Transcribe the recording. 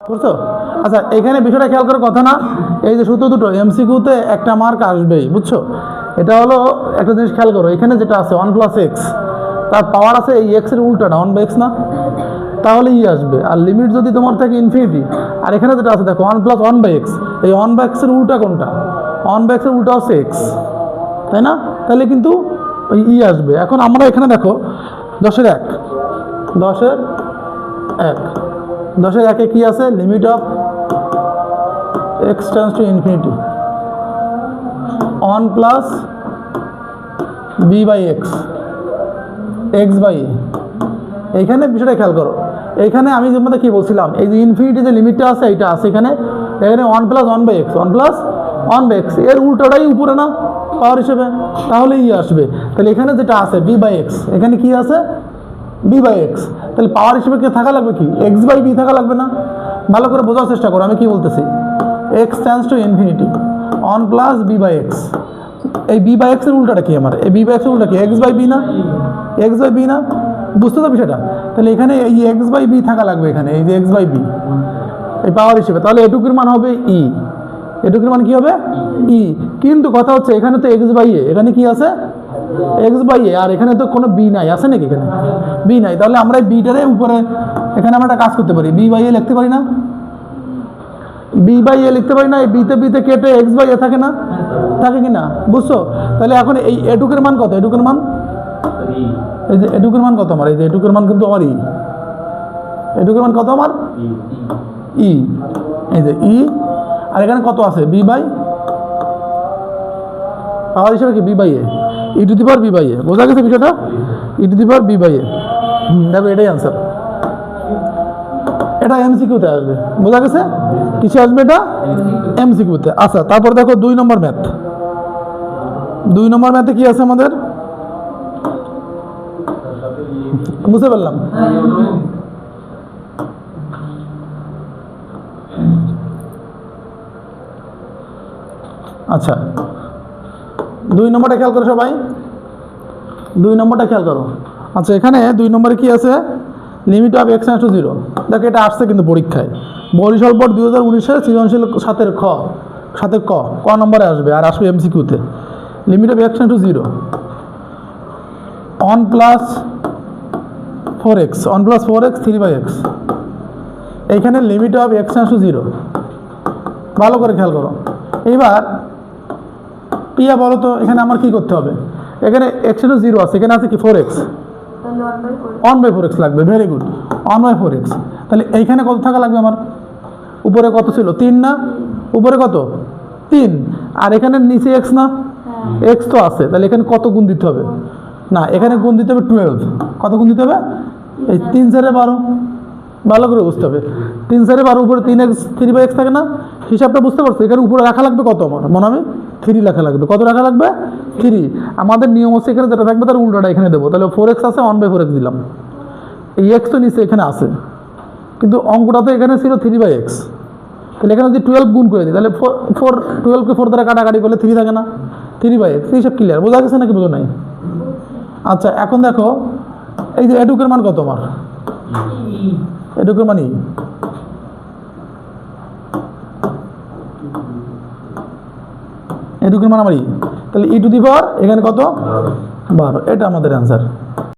বুঝছ? আচ্ছা এখানে বিষয়টা খেয়াল করার কথা না। এই যে সূত্র দুটো এমসিকিউতে একটা মার্ক আসবেই, বুঝছ? এটা হলো একটা জিনিস খেয়াল করো, এখানে যেটা আছে ওয়ান প্লাস এক্স তার পাওয়ার আছে এই এক্সের উল্টাটা ওয়ান বাই এক্স না? তাহলে ই আসবে। আর লিমিট যদি তোমার থাকে ইনফিনিটি আর এখানে যেটা আছে, দেখো one plus one by x এই ওয়ান বাই এক্সের উল্টা কোনটা? ওয়ান বাই এক্সের উল্টা হচ্ছে এক্স তাই না? তাহলে কিন্তু ওই ই আসবে। এখন আমরা এখানে দেখো, দশের এক দশের এক। দশের একে কি আছে? Limit of x tends to infinity one plus b by x x by এইখানে বিষয়টা খেয়াল করো। এইখানে আমি তোমাদের কী বলছিলাম, এই যে ইনফিনিটি যে লিমিটটা আছে, এইটা আছে এখানে। এখানে one plus one by x one plus one by এক্সের উল্টোটাই উপরে না, পাওয়ার হিসেবে। তাহলে ই আসবে। তাহলে এখানে যেটা আছে বি বাই এক্স এখানে কি আছে? বি বাই এক্স তাহলে পাওয়ার হিসেবে কি থাকা লাগবে কি? এক্স বাই বি থাকা লাগবে না? ভালো করে বোঝার চেষ্টা করো, আমি কি বলতেছি? X tends to infinity one plus b by x এই বি বাই এক্সের উল্টাটা কি আমার? এই বি বাই এক্সের উল্টা কি? এক্স বাই বি না? এক্স বাই বি না? বুঝতে তো বিষয়টা? তাহলে এখানে এই এক্স বাই বি থাকা লাগবে এখানে, এই যে এক্স বাই বি এই পাওয়ার হিসেবে, তাহলে এটুকুর মান হবে ই এটুকুর মান কি হবে? ই কিন্তু কথা হচ্ছে, এখানে তো এক্স বাই এ এখানে কি আছে? এক্স বাই এ আর এখানে তো কোনো বি নাই, আছে নাকি এখানে? বি নাই, তাহলে আমরা এই বিটারে উপরে, এখানে আমরা একটা কাজ করতে পারি। বি বাই এ লিখতে পারি না? বি বাই এ লিখতে পারি না, এই বিতে বিতে কেটে এক্স বাই এ থাকে না? থাকে কি না? বুঝছ? তাহলে এখন এই এটুকের মান কত? এটুকের মান? এই যে এটুকের মান কত আমার? এই যে এটুকের মান কিন্তু আমার ই এটুকের মান কত আমার? ই এই যে ই আর এখানে কত আছে? বি বাই পাওয়ার হিসেবে কি? B by a e to the power b by a বোঝা গেছে বিষয়টা? E to the power b by a দেখো, এটাই আনসার এটা এমসিকিউতে আসবে। বোঝা গেছে? কিসে আসবে এটা এমসিকিউতে আচ্ছা তারপর দেখো দুই নম্বর ম্যাথ দুই নম্বর ম্যাথে কি আছে আমাদের? বুঝতে পারলাম? আচ্ছা দুই নম্বরটা খেয়াল করো সবাই। দুই নম্বরটা খেয়াল করো। আচ্ছা এখানে দুই নম্বরে কি আছে? Limit of x to zero দেখো, এটা আসছে কিন্তু পরীক্ষায়। বরিশাল বোর্ড দুই হাজার উনিশের সৃজনশীল সাতের খ, সাতের ক ক নম্বরে আসবে আর আসবে এমসিকিউতে limit of x to zero one plus four x one plus four x three by x এইখানে limit of x to zero ভালো করে খেয়াল করো। এইবার পিয়া বলো তো এখানে আমার কি করতে হবে? এখানে এক্স টু জিরো আছে এখানে আছে কি? Four x one by four x লাগবে very good one by four x তাহলে এইখানে কত থাকা লাগবে আমার? উপরে কত ছিল? তিন না? উপরে কত? তিন। আর এখানে নিচে এক্স না? এক্স তো আছে। তাহলে এখানে কত গুণ দিতে হবে? না এখানে গুণ দিতে হবে টুয়েলভ কত গুণ দিতে হবে? এই তিন চারে বারো। ভালো করে বুঝতে হবে। তিন চারে বারো উপরে তিন এক্স থ্রি বাই এক্স থাকে না? হিসাবটা বুঝতে পারছ? এখানে উপরে রাখা লাগবে কত আমার? মনে হবে থ্রি লেখা লাগবে। কত রাখা লাগবে? থ্রি। আমাদের নিয়ম হচ্ছে এখানে যেটা থাকবে তার উল্টোটা এখানে দেবো। তাহলে ফোর এক্স আছে ওয়ান বাই ফোর এক্স দিলাম। এই এক্স তো নিচে এখানে আছে। কিন্তু অঙ্কটা তো এখানে ছিল থ্রি বাই এক্স তাহলে এখানে যদি টুয়েলভ গুণ করে দিই, তাহলে ফোর ফোর টুয়েলভকে ফোর দ্বারা কাটাকাটি করলে থ্রি থাকে না। থ্রি বাই এক্স এইসব ক্লিয়ার বোঝা গেছে নাকি বোঝো নাই? আচ্ছা এখন দেখো, এই যে এটুকের মান কত আমার? এটুকুর মানে এটুকুর মারামারি। তাহলে ই টু দি পাওয়ার এখানে কত? বারো। এটা আমাদের অ্যান্সার